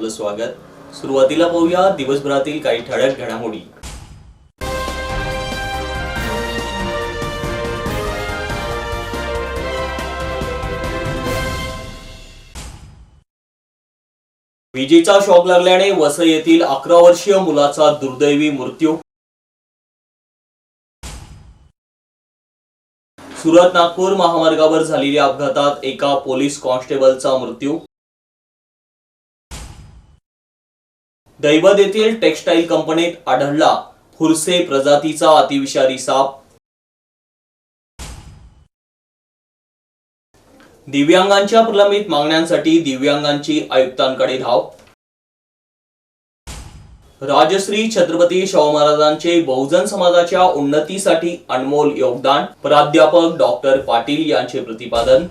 आपलं स्वागत. सुरुवातीला पाहूया दिवसभरातील काही ठळक घडामोडी. विजेचा शॉक लागल्याने वसई येथील अकरा वर्षीय मुलाचा दुर्दैवी मृत्यू. सुरत नागपूर महामार्गावर झालेल्या अपघातात एका पोलीस कॉन्स्टेबलचा मृत्यू. दैवत येथील टेक्स्टाईल कंपनीत आढळला. फुरसे प्रजातीचा अतिविषारी साप. दिव्यांगांच्या प्रलंबित मागण्यांसाठी दिव्यांगांची आयुक्तांकडे धाव. राजश्री छत्रपती शाहू महाराजांचे बहुजन समाजाच्या उन्नतीसाठी अनमोल योगदान. प्राध्यापक डॉक्टर पाटील यांचे प्रतिपादन.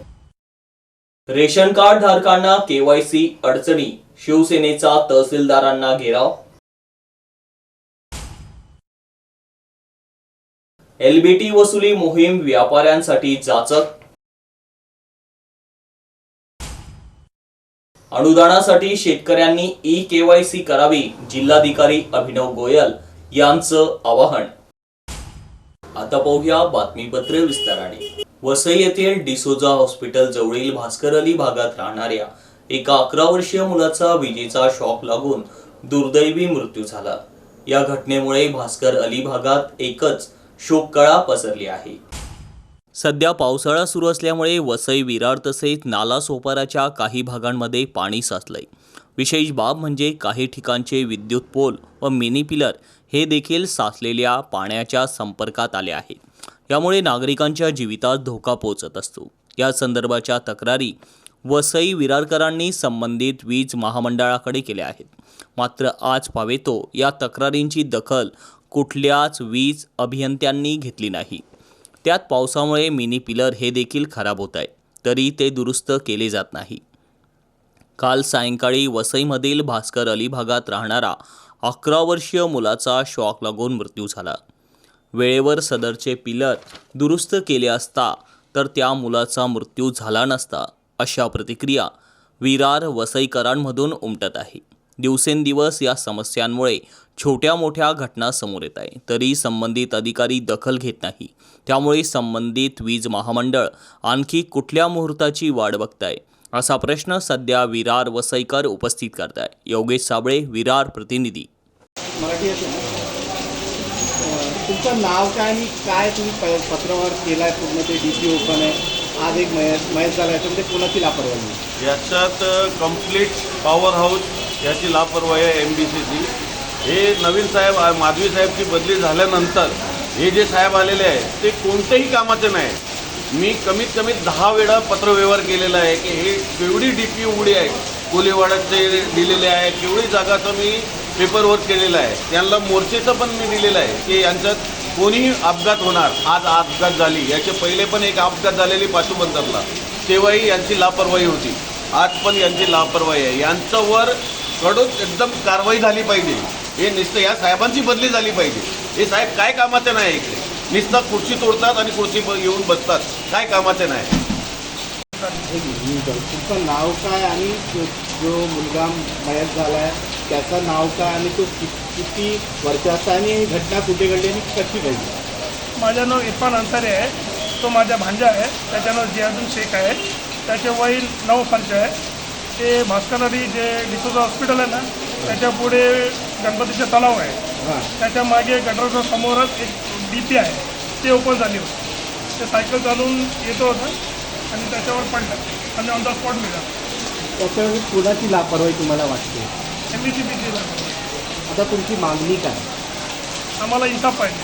रेशन कार्ड धारकांना केवायसी अडचणी. शिवसेनेचा तहसीलदारांना घेराव? एलबीटी वसुली मोहीम व्यापाऱ्यांसाठी जाचक? अनुदानासाठी शेतकऱ्यांनी ई केवायसी करावी जिल्हाधिकारी अभिनव गोयल यांचं आवाहन. आता पाहूया बातमीपत्र विस्ताराने. वसई येथील डिसोजा हॉस्पिटल जवळील भास्कर अली भागात राहणाऱ्या एका अकरा वर्षीय मुलाचा विजेचा शॉक लागून दुर्दैवी मृत्यू झाला. या घटनेमुळे भास्कर अली भागात एकच शोककळा पसरली आहे. सध्या पावसाळा सुरू असल्यामुळे वसई विरार तसेच नाला सोपाराच्या काही भागांमध्ये पाणी साचलंय. विशेष बाब म्हणजे काही ठिकाणचे विद्युत पोल व मिनी पिलर हे देखील साचलेल्या पाण्याच्या संपर्कात आले आहेत यामुळे नागरिकांच्या जीवितात धोका पोहोचत असतो. या संदर्भाच्या तक्रारी वसई विरारकरांनी संबंधित वीज महामंडळाकडे केल्या आहेत. मात्र आज पावेतो या तक्रारींची दखल कुठल्याच वीज अभियंत्यांनी घेतली नाही. त्यात पावसामुळे मिनी पिलर हे देखील खराब होत आहे तरी ते दुरुस्त केले जात नाही. काल सायंकाळी वसईमधील भास्कर अली भागात राहणारा अकरा वर्षीय मुलाचा शॉक लागून मृत्यू झाला. वेळेवर सदरचे पिलर दुरुस्त केले असता तर त्या मुलाचा मृत्यू झाला नसता अशा प्रतिक्रिया विरार वसईकरांमधून उमटत आहे. दिवसेंदिवस या समस्यांमुळे छोट्या मोठ्या घटना समोर येत आहे. तरी संबंधित अधिकारी दखल घेत नाही. त्यामुळे संबंधित वीज महामंडळ आणखी कुठल्या मुहूर्ताची वाट बघताय? असा प्रश्न सध्या विरार वसईकर उपस्थित करत आहे योगेश साबळे विरार प्रतिनिधी. मराठी तुमचं नाव काय आणि काय तुम्ही पत्रावर आहे पूर्ण ते डी पी ओपन आहे? आज एक मयत मयत झाला आहे तर ते कोणाची लापरवाही याच्यात कंप्लीट पॉवर हाऊस याची लापरवाही आहे एम बी सीची हे नवीन साहेब आ- माधवी साहेबची बदली झाल्यानंतर हे जे साहेब आलेले आहेत ते कोणत्याही कामाचे नाही. मी कमीत कमी दहा वेळा पत्रव्यवहार केलेला आहे की हे केवढी डी पी उघडी आहे कोलीवाड्याचे दिलेले आहे केवढी जागाचं मी पेपरवर्क केलेलं आहे. त्यांना मोर्चेचं पण मी दिलेलं आहे की यांच्यात कोणीही अपघात होणार आज अपघात झाली याचे पहिले पण एक अपघात झालेली पाचूबंदरला तेव्हाही यांची लापरवाही होती. आज पण यांची लापरवाही आहे. यांच्यावर कडून एकदम कारवाई झाली पाहिजे. हे नुसतं या साहेबांची बदली झाली पाहिजे. हे साहेब काय कामाचे नाही इकडे. नुसतं खुर्ची तोडतात आणि खुर्ची येऊन बसतात. काय कामाचे नाही. तुमचं नाव काय आणि जो जो मुलगा मयत झाला आहे त्याचं नाव काय आणि तो कि किती वर्षाचा आणि ही घटना कुठे घडली आणि कशी घडली? माझं नाव इरफान अन्सारी आहे. तो माझा भांजा आहे. त्याचं नाव जियादुल शेख आहे. त्याचे वय नऊ पंच आहे. ते भास्कर अली जे डिसोजा हॉस्पिटल आहे ना त्याच्या पुढे गणपतीचे तलाव आहे. हां. त्याच्यामागे गटरच्या समोरच एक डी पी आहे. ते ओपन झाली होती. ते सायकल चालून येतो होता आणि त्याच्यावर पडलं. आणि ऑन द स्पॉट मिळाला. त्याच्यावर कुणाची लापरवाही तुम्हाला वाटते? एम आता तुमची मागणी काय? आम्हाला इन्साफ पाहिजे.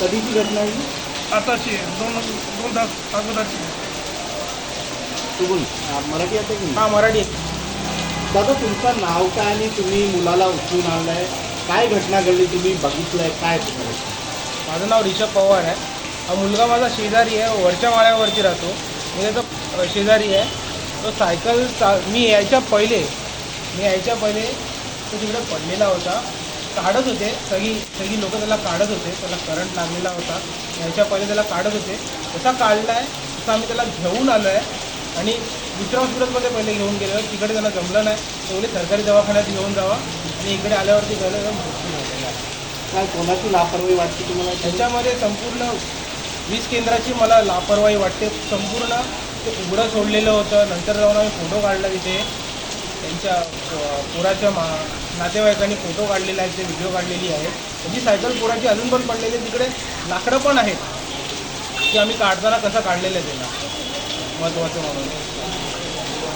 कधीची घटना आहे ही? आताची आहे. दोन दोन तास अगोदरची आहे. तू बोल. हा, मराठी येते की नाही? हा मराठी दादा तुमचं नाव काय आणि तुम्ही मुलाला उचलून आणलाय? काय घटना घडली? तुम्ही बघितलंय? काय तुम्हाला माझं नाव रिषभ पवार आहे. हा मुलगा माझा शेजारी आहे. वरच्या माळ्यावरती राहतो. मी त्याचा शेजारी आहे. तो सायकल चा मी यायच्या पहिले मी यायच्या पहिले तो तिकडे पडलेला होता. काढत होते. सगळी सगळी लोक त्याला काढत होते. त्याला करंट लागलेला होता. यायच्या पहिले त्याला काढत होते. जसा काढला आहे तसा आम्ही त्याला घेऊन आलो आहे आणि दुसऱ्या हॉस्पिटलमध्ये पहिले घेऊन गेले तिकडे त्यांना जमलं नाही. ते बोलले सरकारी दवाखान्यात घेऊन जावा. आणि इकडे आल्यावरती झालं तर मृत्यू झालेला आहे. काय कोणाची लापरवाही वाटते तुम्हाला? त्याच्यामध्ये संपूर्ण वीज केंद्राची मला लापरवाही वाटते. संपूर्ण ते उघडं सोडलेलं होतं. नंतर जाऊन आम्ही फोटो काढला तिथे. त्यांच्या पोराच्या मा नातेवाईकांनी फोटो काढलेले आहेत ते व्हिडिओ काढलेली आहे त्यांची सायकल पोराची अजून पण पडलेली आहे. तिकडे लाकडं पण आहेत. की आम्ही काढताना कसं काढलेलं आहे त्यांना. महत्त्वाचं म्हणून.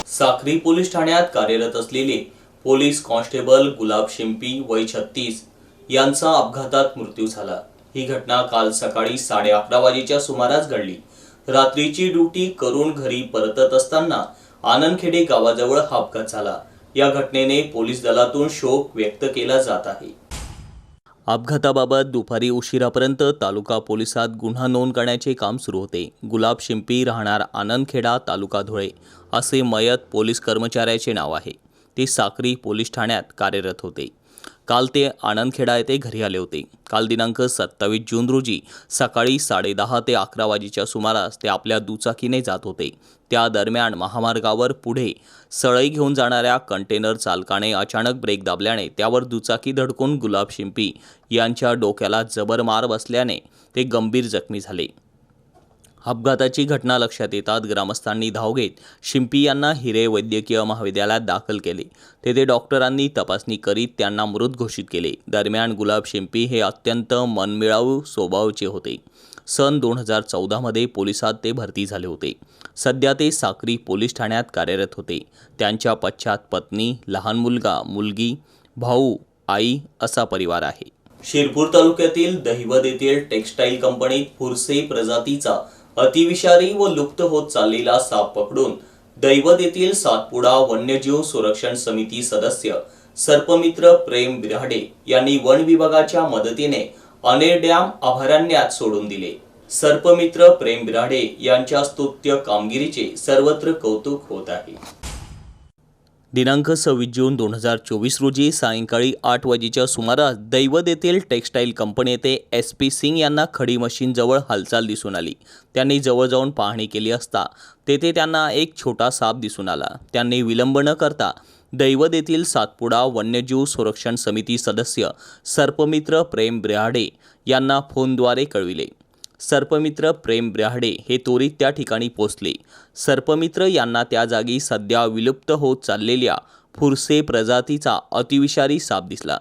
साक्री पोलीस ठाण्यात कार्यरत असलेले पोलीस कॉन्स्टेबल गुलाब शिंपी वय छत्तीस यांचा अपघातात मृत्यू झाला. ही घटना काल सकाळी साडे अकरा वाजेच्या सुमारास घडली. रात्रीची ड्युटी करून घरी परतत असताना आनंदखेडे गावाजवळ हा अपघात झाला. या घटनेने पोलीस दलातून शोक व्यक्त केला जात आहे. अपघाताबाबत दुपारी उशिरापर्यंत तालुका पोलिसात गुन्हा नोंद करण्याचे काम सुरू होते. गुलाब शिंपी राहणार आनंदखेडा तालुका धुळे असे मयत पोलीस कर्मचाऱ्याचे नाव आहे. ते साक्री पोलीस ठाण्यात कार्यरत होते. काल ते आनंदखेडा येथे घरी आले होते. काल दिनांक सत्तावीस जून रोजी सकाळी साडेदहा ते अकरा वाजेच्या सुमारास ते आपल्या दुचाकीने जात होते. त्या दरम्यान महामार्गावर पुढे सळई घेऊन जाणाऱ्या कंटेनर चालकाने अचानक ब्रेक दाबल्याने त्यावर दुचाकी धडकून गुलाब शिंपी यांच्या डोक्याला जबर मार बसल्याने ते गंभीर जखमी झाले. अपघाताची घटना लक्षात येतात ग्रामस्थांनी धाव घेत शिंपी यांना हिरे वैद्यकीय महाविद्यालयात दाखल केले. तेथे डॉक्टरांनी तपासणी करीत त्यांना मृत घोषित केले. दरम्यान गुलाब शिंपी हे अत्यंत मनमिळावू स्वभावाचे होते. सन दोन हजार चौदामध्ये पोलिसात ते भरती झाले होते. सध्या ते साक्री पोलीस ठाण्यात कार्यरत होते. त्यांच्या पश्चात पत्नी लहान मुलगा मुलगी भाऊ आई असा परिवार आहे. शिरपूर तालुक्यातील दहिवद येथील टेक्स्टाईल कंपनीत फुरसे प्रजातीचा अतिविषारी व लुप्त होत चाललेला साप पकडून दैवत येथील सातपुडा वन्यजीव संरक्षण समिती सदस्य सर्पमित्र प्रेम बिराडे यांनी वन विभागाच्या मदतीने अनेर डॅम अभयारण्यात सोडून दिले. सर्पमित्र प्रेम बिराडे यांच्या स्तुत्य कामगिरीचे सर्वत्र कौतुक होत आहे. दिनांक सव्वीस जून दोन हजार चोवीस रोजी सायंकाळी आठ वाजेच्या सुमारास दैवत येथील टेक्स्टाईल कंपनी येथे एस पी सिंग यांना खडी मशीनजवळ हालचाल दिसून आली. त्यांनी जवळ जाऊन पाहणी केली असता तेथे त्यांना एक छोटा साप दिसून आला. त्यांनी विलंब न करता दैवत येथील सातपुडा वन्यजीव संरक्षण समिती सदस्य सर्पमित्र प्रेम ब्रिहाडे यांना फोनद्वारे कळविले. सर्पमित्र प्रेम ब्राहडे हे त्वरित त्या ठिकाणी पोचले. सर्पमित्र यांना त्या जागी सध्या विलुप्त होत चाललेल्या फुरसे प्रजातीचा अतिविषारी साप दिसला.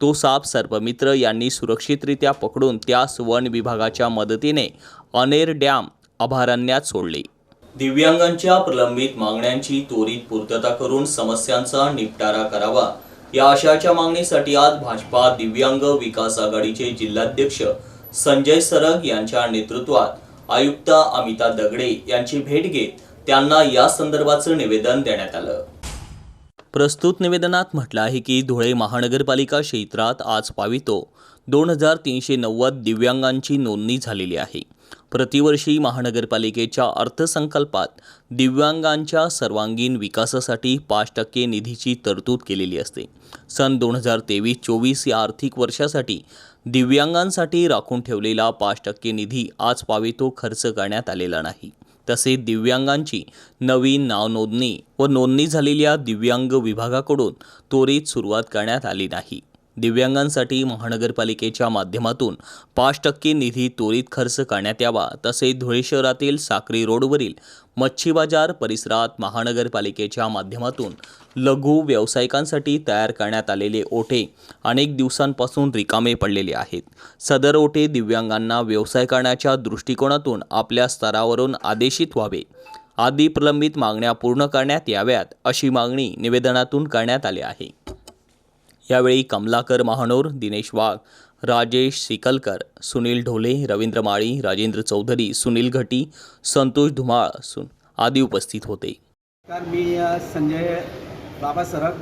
तो साप सर्पमित्र यांनी सुरक्षितरित्या पकडून त्यास वन विभागाच्या मदतीने अनेर डॅम अभयारण्यात सोडले. दिव्यांगांच्या प्रलंबित मागण्यांची त्वरित पूर्तता करून समस्यांचा निपटारा करावा या आशाच्या मागणीसाठी आज भाजपा दिव्यांग विकास आघाडीचे जिल्हाध्यक्ष संजय सरग यांच्या नेतृत्वात आयुक्त अमिता दगडे यांची भेट घेत त्यांना या संदर्भाचं निवेदन देण्यात आलं. प्रस्तुत निवेदनात म्हटलं आहे की धुळे महानगरपालिका क्षेत्रात आज पावितो दोन हजार तीनशे नव्वद दिव्यांगांची नोंदणी झालेली आहे. प्रतिवर्षी महानगरपालिकेच्या अर्थसंकल्पात दिव्यांगांच्या सर्वांगीण विकासासाठी पाच टक्के निधीची तरतूद केलेली असते. सन दोन हजार तेवीस चोवीस या आर्थिक वर्षासाठी दिव्यांगांसाठी राखून ठेवलेला पाच टक्के निधी आज पावितो खर्च करण्यात आलेला नाही. तसेच दिव्यांगांची नवीन नाव नोंदणी व नोंदणी झालेल्या दिव्यांग विभागाकडून त्वरित सुरुवात करण्यात आली नाही. दिव्यांगांसाठी महानगरपालिकेच्या माध्यमातून पाच टक्के निधी त्वरित खर्च करण्यात यावा तसेच धुळे शहरातील साक्री रोडवरील मच्छी बाजार परिसरात महानगरपालिकेच्या माध्यमातून लघु व्यावसायिकांसाठी तयार करण्यात आलेले ओटे अनेक दिवसांपासून रिकामे पडलेले आहेत. सदर ओटे दिव्यांगांना व्यवसाय करण्याच्या दृष्टिकोनातून आपल्या स्तरावरून आदेशित व्हावे. आदी प्रलंबित मागण्या पूर्ण करण्यात याव्यात अशी मागणी निवेदनातून करण्यात आली आहे. यावेळी कमलाकर महानोर दिनेश वाघ राजेश सिकलकर सुनील ढोले रवींद्र माळी राजेंद्र चौधरी सुनील घटी संतोष धुमाळ सुन आदी उपस्थित होते. नमस्कार मी संजय बाबा सरग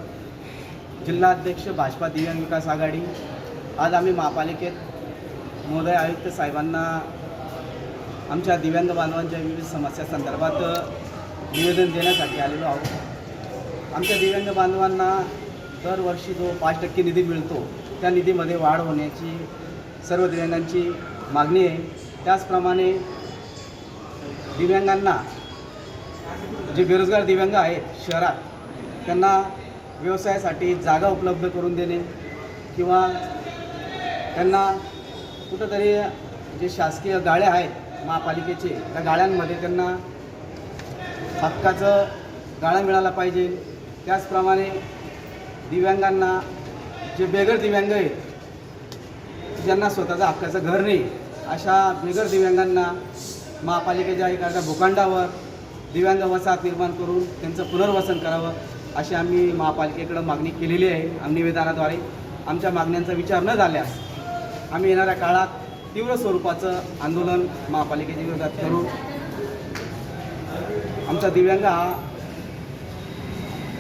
जिल्हाध्यक्ष भाजपा दिव्यांग विकास आघाडी. आज आम्ही महापालिकेत महोदय आयुक्त साहेबांना आमच्या दिव्यांग बांधवांच्या विविध समस्या संदर्भात निवेदन देण्यासाठी आलेलो आहोत. आमच्या दिव्यांग बांधवांना दरवर्षी जो पाच टक्के निधी मिळतो त्या निधीमध्ये वाढ होण्याची सर्व दिव्यांगांची मागणी आहे. त्याचप्रमाणे दिव्यांगांना जे बेरोजगार दिव्यांग आहेत शहरात त्यांना व्यवसायासाठी जागा उपलब्ध करून देणे किंवा त्यांना कुठंतरी जे शासकीय गाळ्या आहेत महापालिकेचे त्या गाळ्यांमध्ये त्यांना हक्काचं गाळा मिळाला पाहिजे. त्याचप्रमाणे दिव्यांगांना जे बेगर दिव्यांग आहेत ज्यांना स्वतःचं हक्काचं घर नाही अशा बेगर दिव्यांगांना महापालिकेच्या एखाद्या भूखंडावर दिव्यांग वसाहत निर्माण करून त्यांचं पुनर्वसन करावं अशी आम्ही महापालिकेकडं मागणी केलेली आहे आम निवेदनाद्वारे. आमच्या मागण्यांचा विचार न झाल्यास आम्ही येणाऱ्या काळात तीव्र स्वरूपाचं आंदोलन महापालिकेच्या विरोधात करू. आमचा दिव्यांग हा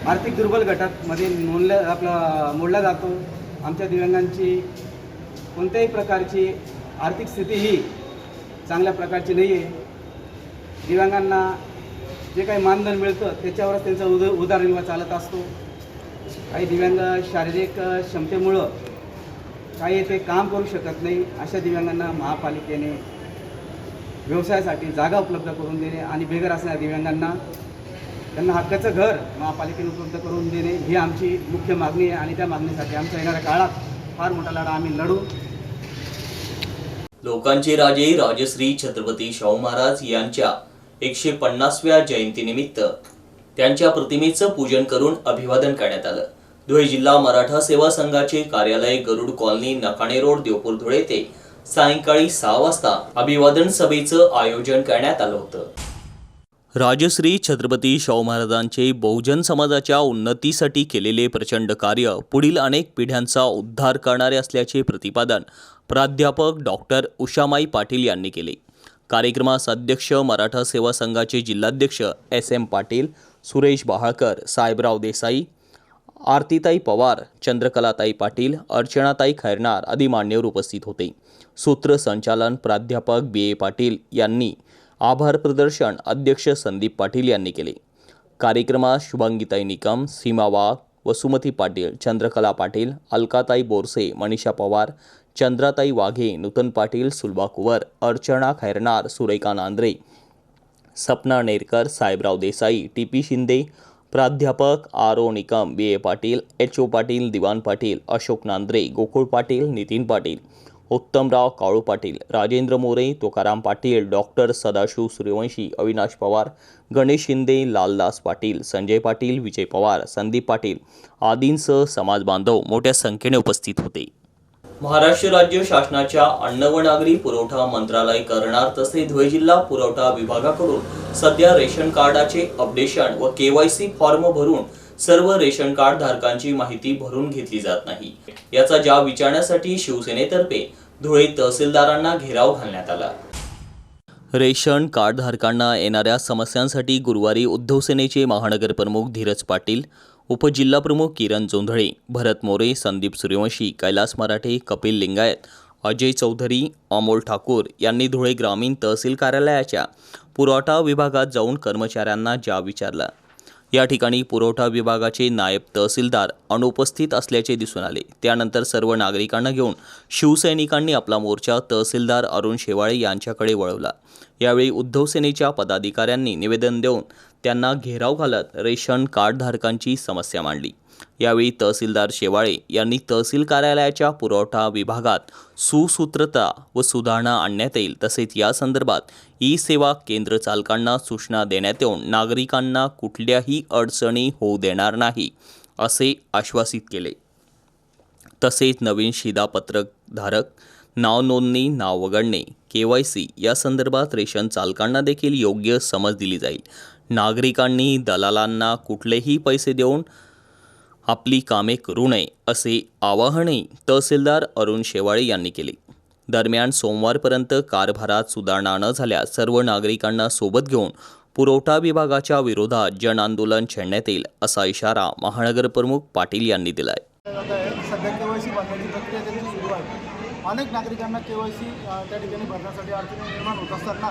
आर्थिक दुर्बल गटामध्ये नोंदल्या आपला मोडला जातो. आमच्या दिव्यांगांची कोणत्याही प्रकारची आर्थिक स्थिती ही चांगल्या प्रकारची नाही आहे दिव्यांगांना जे काही मानधन मिळतं त्याच्यावरच त्यांचा उद उदारनिर्वाह चालत असतो. काही दिव्यांग शारीरिक क्षमतेमुळं काही ते काम करू शकत नाही अशा दिव्यांगांना महापालिकेने व्यवसायासाठी जागा उपलब्ध करून देणे आणि बेघर असणाऱ्या दिव्यांगांना त्यांना हक्काचं घर महापालिकेने उपलब्ध करून देणे ही आमची मुख्य मागणी आहे आणि त्या मागणीसाठी आमच्या येणाऱ्या काळात फार मोठा लढा आम्ही लढू. लोकांचे राजे राजश्री छत्रपती शाहू महाराज यांच्या एकशे पन्नासव्या जयंतीनिमित्त त्यांच्या प्रतिमेचं पूजन करून अभिवादन करण्यात आलं. धुळे जिल्हा मराठा सेवा संघाचे कार्यालय गरुड कॉलनी नकाणे रोड देवपूर धुळे ते सायंकाळी सहा वाजता अभिवादन सभेचं आयोजन करण्यात आलं होतं. राजश्री छत्रपती शाहू महाराजांचे बहुजन समाजाच्या उन्नतीसाठी केलेले प्रचंड कार्य पुढील अनेक पिढ्यांचा उद्धार करणारे असल्याचे प्रतिपादन प्राध्यापक डॉक्टर उषामाई पाटील यांनी केले. कार्यक्रमास अध्यक्ष मराठा सेवा संघाचे जिल्हाध्यक्ष एस एम पाटील सुरेश बहाळकर साहेबराव देसाई आरतीताई पवार चंद्रकलाताई पाटील अर्चनाताई खैरनार आदी मान्यवर उपस्थित होते. सूत्रसंचालन प्राध्यापक बी ए पाटील यांनी आभार प्रदर्शन अध्यक्ष संदीप पाटील यांनी केले. कार्यक्रमात शुभांगीताई निकम सीमा वाघ वसुमती पाटील चंद्रकला पाटील अलकाताई बोरसे मनीषा पवार चंद्राताई वाघे नूतन पाटील सुलभा कुवर अर्चना खैरनार सुरेखा नांद्रे सपना नेरकर साहेबराव देसाई टी पी शिंदे प्राध्यापक R O Nikam B A Patil H O Patil Diwan Patil Ashok Nandre Gokul Patil Nitin Patil Uttamrao Kalu Patil Rajendra More Tukaram Patil doctor Sadashiv Suryawanshi Avinash Pawar Ganesh Shinde Laldas Patil Sanjay Patil Vijay Pawar Sandeep Patil आदींसह समाज बांधव मोठ्या संख्येने उपस्थित होते. महाराष्ट्र राज्य शासनाच्या अन्न व नागरी पुरवठा मंत्रालय करणार तसे धुळे जिल्हा पुरवठा विभागाकडून सध्या रेशन कार्डाचे अपडेशन व केवायसी फॉर्म भरून सर्व रेशन कार्ड धारकांची माहिती भरून घेतली जात नाही. याचा जाब विचारण्यासाठी शिवसेनेतर्फे धुळे तहसीलदारांना घेराव घालण्यात आला. रेशन कार्डधारकांना येणाऱ्या समस्यांसाठी गुरुवारी उद्धव सेनेचे महानगर प्रमुख धीरज पाटील उपजिल्हाप्रमुख किरण जोंधळे भरत मोरे संदीप सूर्यवंशी कैलास मराठे कपिल लिंगायत अजय चौधरी अमोल ठाकूर यांनी धुळे ग्रामीण तहसील कार्यालयाच्या पुरवठा विभागात जाऊन कर्मचाऱ्यांना जाब विचारला. या ठिकाणी पुरवठा विभागाचे नायब तहसीलदार अनुपस्थित असल्याचे दिसून आले. त्यानंतर सर्व नागरिकांना घेऊन शिवसैनिकांनी आपला मोर्चा तहसीलदार अरुण शेवाळे यांच्याकडे वळवला. यावेळी उद्धव सेनेच्या पदाधिकाऱ्यांनी निवेदन देऊन त्यांना घेराव घालत रेशन कार्डधारकांची समस्या मांडली. यावेळी तहसीलदार शेवाळे यांनी तहसील कार्यालयाच्या पुरवठा विभागात सुसूत्रता व सुधारणा आणण्यात येईल. तसेच या संदर्भात ई सेवा केंद्र चालकांना सूचना देण्यात येऊन नागरिकांना कुठल्याही अडचणी होऊ देणार नाही असे आश्वासित केले. तसेच नवीन शिधापत्रक धारक नाव नोंदणी नाव वगळणे के वाय सी या संदर्भात रेशन चालकांना देखील योग्य समज दिली जाईल. नागरिकांनी दलालांना कुठलेही पैसे देऊन आपली कामे करू नये असे आवाहनही तहसीलदार अरुण शेवाळे यांनी केले. दरम्यान सोमवारपर्यंत कारभारात सुधारणा न झाल्यास सर्व नागरिकांना सोबत घेऊन पुरवठा विभागाच्या विरोधात जन आंदोलन छेडण्यात येईल असा इशारा महानगरप्रमुख पाटील यांनी दिलाय. आहे सध्या के वाय सी भरण्याची प्रक्रिया त्यांची सुरू आहे. अनेक नागरिकांना के वाय सी त्या ठिकाणी भरण्यासाठी अडचणी निर्माण होत असताना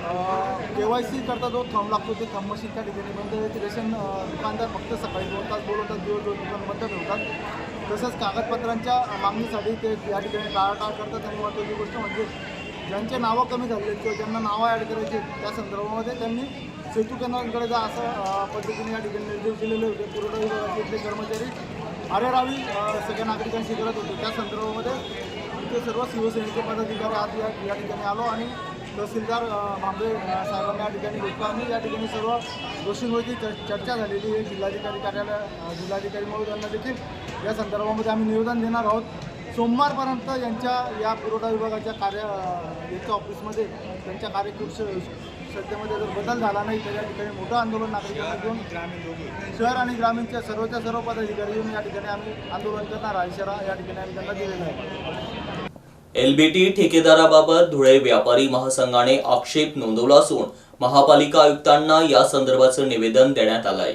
के वाय सी करता जो थंब लागतो ते थंब मशीन त्या ठिकाणी बंद आहे. रेशन दुकानदार फक्त सकाळी दोन तास बोलवतात दिवस दोन दुकान बंद ठेवतात. तसंच कागदपत्रांच्या मागणीसाठी ते या ठिकाणी टाळाटाळ करतात. आणि महत्त्वाची गोष्ट म्हणजे ज्यांचे नावं कमी झालेले किंवा ज्यांना नावं ॲड करायची आहेत, त्या संदर्भामध्ये त्यांनी सेतू केंद्रांकडे जा असं पद्धतीने या ठिकाणी निर्देश दिलेले होते पुरवठा विभागाचे इथले कर्मचारी अरेरावी सगळ्या नागरिकांशी करत होते. त्या संदर्भामध्ये इथे सर्व शिवसेनेचे पदाधिकारी आज या ठिकाणी आलो आणि तहसीलदार भांबे साहेबांना या ठिकाणी भेटलो आणि या ठिकाणी सर्व गोष्टींवरती चर्चा झालेली आहे. जिल्हाधिकारी कार्यालय जिल्हाधिकारी महोदयांना देखील या संदर्भामध्ये आम्ही निवेदन देणार आहोत. सोमवारपर्यंत यांच्या या पुरवठा विभागाच्या कार्य याच्या ऑफिसमध्ये त्यांच्या कार्यकुश सध्यामध्ये जर बदल झाला नाही तर या ठिकाणी मोठं आंदोलन नागरिकांना घेऊन शहर आणि ग्रामीणच्या सर्वच्या सर्व पदाधिकारी येऊन या ठिकाणी आम्ही आंदोलन करणार आहे इशारा या ठिकाणी आम्ही त्यांना दिलेला आहे. एलबीटी ठेकेदाराबाबत धुळे व्यापारी महासंघाने आक्षेप नोंदवला असून महापालिका आयुक्तांना या संदर्भाचं निवेदन देण्यात आलंय.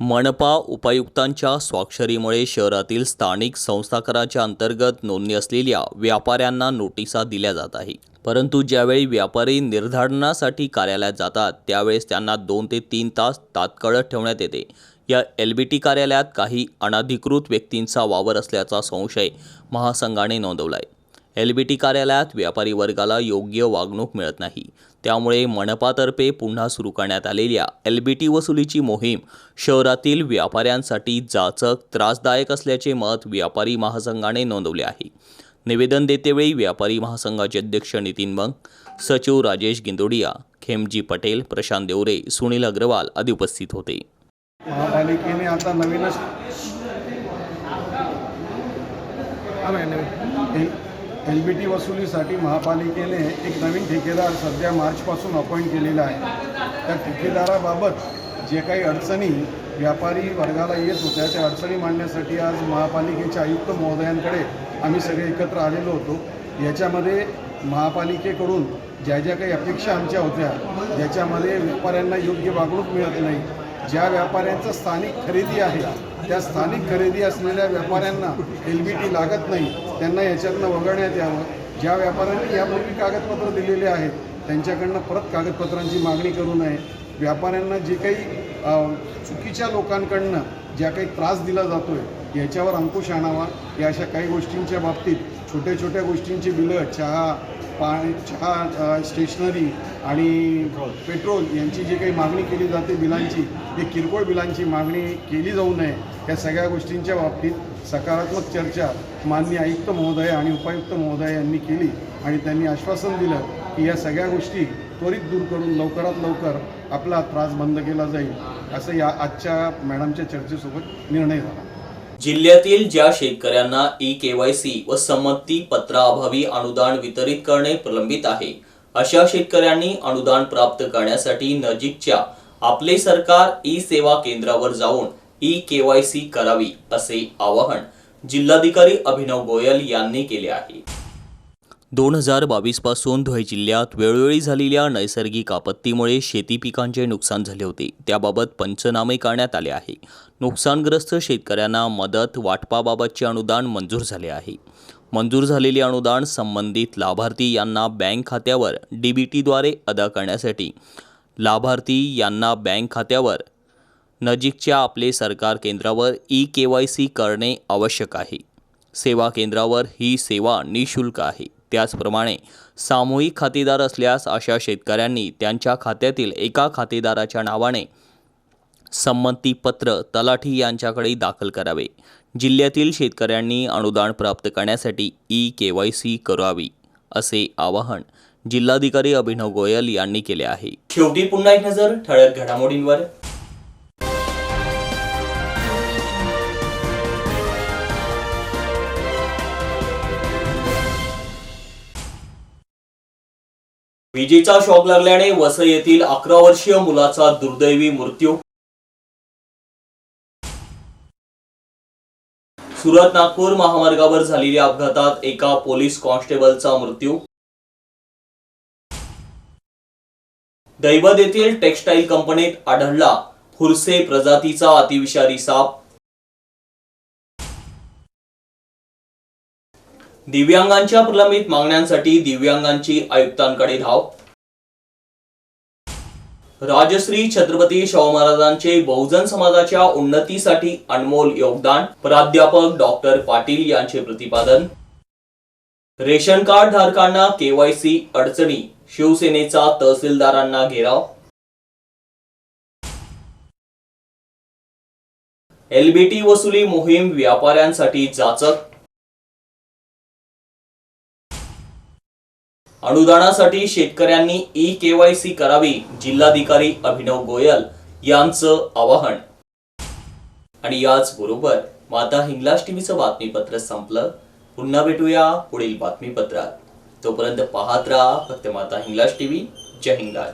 मनपा उपायुक्तांच्या स्वाक्षरीमुळे शहरातील स्थानिक संस्थाकराच्या अंतर्गत नोंदणी असलेल्या व्यापाऱ्यांना नोटिसा दिल्या जात आहे. परंतु ज्यावेळी व्यापारी निर्धारणासाठी कार्यालयात जातात त्यावेळेस त्यांना दोन ते तीन तास तात्काळ ठेवण्यात येते. या एल बी टी कार्यालयात काही अनधिकृत व्यक्तींचा वावर असल्याचा संशय महासंघाने नोंदवला आहे एल बी टी कार्यालयात व्यापारी वर्गाला योग्य वागणूक मिळत नाही. त्यामुळे मनपातर्फे पुन्हा सुरू करण्यात आलेल्या एल बी टी वसुलीची मोहीम शहरातील व्यापाऱ्यांसाठी जाचक त्रासदायक असल्याचे मत व्यापारी महासंघाने नोंदवले आहे. निवेदन देतेवेळी व्यापारी महासंघाचे अध्यक्ष नितीन बंग सचिव राजेश गिंदोडिया खेमजी पटेल प्रशांत देवरे सुनील अग्रवाल आदी उपस्थित होते. महापालिकेने आता नवीनच एल एल बी टी वसुलीसाठी महापालिकेने एक नवीन ठेकेदार सध्या मार्चपासून अपॉइंट केलेला आहे. त्या ठेकेदाराबाबत जे काही अडचणी व्यापारी वर्गाला येत होत्या त्या अडचणी मांडण्यासाठी आज महापालिकेच्या आयुक्त महोदयांकडे आम्ही सगळे एकत्र आलेलो होतो. याच्यामध्ये महापालिकेकडून ज्या ज्या काही अपेक्षा आमच्या होत्या ज्याच्यामध्ये व्यापाऱ्यांना योग्य वागणूक मिळत नाही. ज्या व्यापाऱ्यांचं स्थानिक खरेदी आहे त्या स्थानिक खरेदी असलेल्या व्यापाऱ्यांना एल बी टी लागत नाही त्यांना याच्यातनं वगळण्यात यावं. ज्या व्यापाऱ्यांनी यापूर्वी कागदपत्र दिलेले आहेत त्यांच्याकडनं परत कागदपत्रांची मागणी करू नये. व्यापाऱ्यांना जे काही चुकीच्या लोकांकडनं ज्या काही त्रास दिला जातो आहे याच्यावर अंकुश आणावा. या अशा काही गोष्टींच्या बाबतीत छोट्या छोट्या गोष्टींची बिलं चहा पाणी चहा स्टेशनरी आणि पेट्रोल यांची जी काही मागणी केली जाते बिलांची ही किरकोळ बिलांची मागणी केली जाऊ नये. या सगळ्या गोष्टींच्या बाबतीत सकारात्मक चर्चा माननीय आयुक्त महोदय आणि उपायुक्त महोदय यांनी केली आणि त्यांनी आश्वासन दिलं की या सगळ्या गोष्टी त्वरित दूर करून लवकरात लवकर आपला त्रास बंद केला जाईल असं या आजच्या मॅडमच्या चर्चेसोबत निर्णय झाला. जिल्ह्यातील ज्या शेतकऱ्यांना ई केवायसी व संमती पत्राअभावी अनुदान वितरित करणे प्रलंबित आहे अशा शेतकऱ्यांनी अनुदान प्राप्त करण्यासाठी नजीकच्या आपले सरकार ई सेवा केंद्रावर जाऊन ई केवायसी करावी असे आवाहन जिल्हाधिकारी अभिनव गोयल यांनी केले आहे. दोन हजार बावीसपासून धुळे जिल्ह्यात वेळोवेळी झालेल्या नैसर्गिक आपत्तीमुळे शेती पिकांचे नुकसान झाले होते. त्याबाबत पंचनामे करण्यात आले आहे. नुकसानग्रस्त शेतकऱ्यांना मदत वाटपाबाबतचे अनुदान मंजूर झाले आहे. मंजूर झालेले अनुदान संबंधित लाभार्थी यांना बँक खात्यावर डी बी टीद्वारे अदा करण्यासाठी लाभार्थी यांना बँक खात्यावर नजीकच्या आपले सरकार केंद्रावर ई के वाय सी करणे आवश्यक आहे. सेवा केंद्रावर ही सेवा निशुल्क आहे. त्याचप्रमाणे सामूहिक खातेदार असल्यास अशा शेतकऱ्यांनी त्यांच्या खात्यातील एका खातेदाराच्या नावाने संमतीपत्र तलाठी यांच्याकडे दाखल करावे. जिल्ह्यातील शेतकऱ्यांनी अनुदान प्राप्त करण्यासाठी ई के वाय सी करावी असे आवाहन जिल्हाधिकारी अभिनव गोयल यांनी केले आहे. शेवटी पुन्हा एक नजर ठळक घडामोडींवर. विजेचा शॉक लागल्याने वसई येथील अकरा वर्षीय मुलाचा दुर्दैवी मृत्यू. सुरत नागपूर महामार्गावर झालेल्या अपघातात एका पोलीस कॉन्स्टेबलचा मृत्यू. दैवत येथील टेक्स्टाईल कंपनीत आढळला फुरसे प्रजातीचा अतिविषारी साप. दिव्यांगांच्या प्रलंबित मागण्यांसाठी दिव्यांगांची आयुक्तांकडे धाव. राजश्री छत्रपती शाहू महाराजांचे बहुजन समाजाच्या उन्नतीसाठी अनमोल योगदान. प्राध्यापक डॉक्टर पाटील यांचे प्रतिपादन. रेशन कार्ड धारकांना केवायसी अडचणी. शिवसेनेचा तहसीलदारांना घेराव. एलबीटी वसुली मोहीम व्यापाऱ्यांसाठी जाचक. अनुदानासाठी शेतकऱ्यांनी ई केवायसी करावी जिल्हाधिकारी अभिनव गोयल यांचं आवाहन. आणि याच बरोबर माता हिंगलाज टीव्हीचं बातमीपत्र संपलं. पुन्हा भेटूया पुढील बातमीपत्रात. तोपर्यंत पाहत राहा फक्त माता हिंगलाज टीव्ही. जय हिंगलाज.